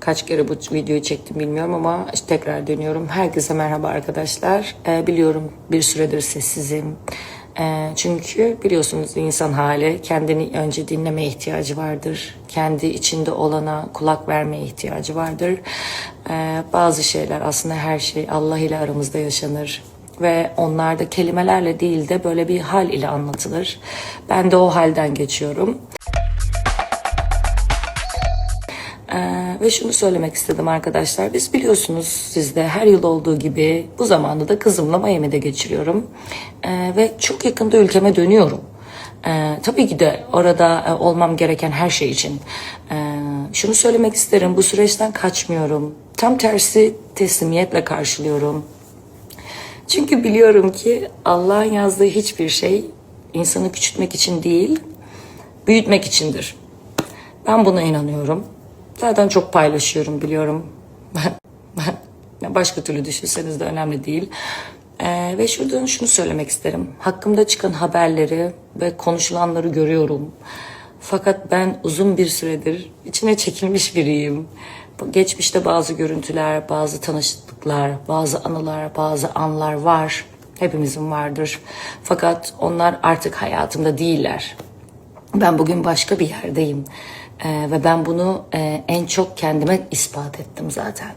Kaç kere bu videoyu çektim bilmiyorum ama işte tekrar dönüyorum. Herkese merhaba arkadaşlar. Ee, biliyorum bir süredir sessizim. Ee, çünkü biliyorsunuz insan hali kendini önce dinlemeye ihtiyacı vardır. Kendi içinde olana kulak vermeye ihtiyacı vardır. Ee, bazı şeyler aslında her şey Allah ile aramızda yaşanır ve onlar da kelimelerle değil de böyle bir hal ile anlatılır. Ben de o halden geçiyorum. Ve şunu söylemek istedim arkadaşlar. Biz biliyorsunuz sizde her yıl olduğu gibi bu zamanda da kızımla Miami'de geçiriyorum. Ee, ve çok yakında ülkeme dönüyorum. Ee, tabii ki de orada e, olmam gereken her şey için. Ee, şunu söylemek isterim. Bu süreçten kaçmıyorum. Tam tersi teslimiyetle karşılıyorum. Çünkü biliyorum ki Allah'ın yazdığı hiçbir şey insanı küçültmek için değil, büyütmek içindir. Ben buna inanıyorum. Zaten çok paylaşıyorum biliyorum. Başka türlü düşünseniz de önemli değil. Ee, ve şuradan şunu söylemek isterim. Hakkımda çıkan haberleri ve konuşulanları görüyorum. Fakat ben uzun bir süredir içine çekilmiş biriyim. Geçmişte bazı görüntüler, bazı tanışıklıklar, bazı anılar, bazı anlar var. Hepimizin vardır. Fakat onlar artık hayatımda değiller. Ben bugün başka bir yerdeyim. Ee, ve ben bunu e, en çok kendime ispat ettim zaten.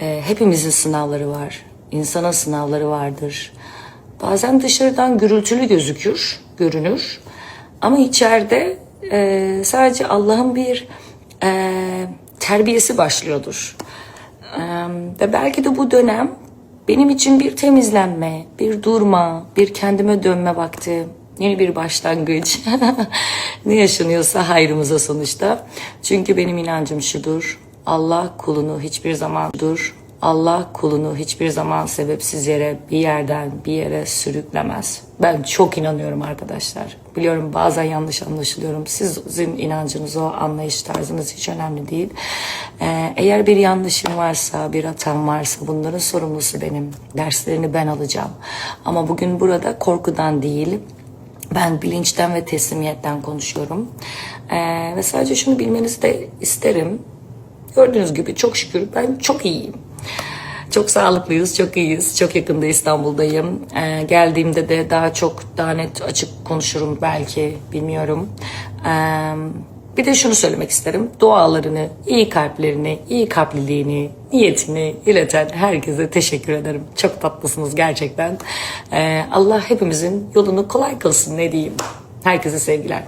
Ee, hepimizin sınavları var. İnsanın sınavları vardır. Bazen dışarıdan gürültülü gözükür, görünür. Ama içeride e, sadece Allah'ın bir e, terbiyesi başlıyordur. E, ve belki de bu dönem benim için bir temizlenme, bir durma, bir kendime dönme vakti. Yeni bir başlangıç. ne yaşanıyorsa hayrımıza sonuçta. Çünkü benim inancım şudur. Allah kulunu hiçbir zaman dur. Allah kulunu hiçbir zaman sebepsiz yere bir yerden bir yere sürüklemez. Ben çok inanıyorum arkadaşlar. Biliyorum bazen yanlış anlaşılıyorum. Sizin inancınız o, anlayış tarzınız hiç önemli değil. Ee, eğer bir yanlışım varsa, bir hatam varsa bunların sorumlusu benim. Derslerini ben alacağım. Ama bugün burada korkudan değil, ben bilinçten ve teslimiyetten konuşuyorum. Ee, ve sadece şunu bilmenizi de isterim. Gördüğünüz gibi çok şükür ben çok iyiyim. Çok sağlıklıyız, çok iyiyiz. Çok yakında İstanbul'dayım. Ee, geldiğimde de daha çok, daha net açık konuşurum belki, bilmiyorum. Ee, bir de şunu söylemek isterim. Dualarını, iyi kalplerini, iyi kalpliliğini, niyetini ileten herkese teşekkür ederim. Çok tatlısınız gerçekten. Ee, Allah hepimizin yolunu kolay kılsın ne diyeyim. Herkese sevgiler.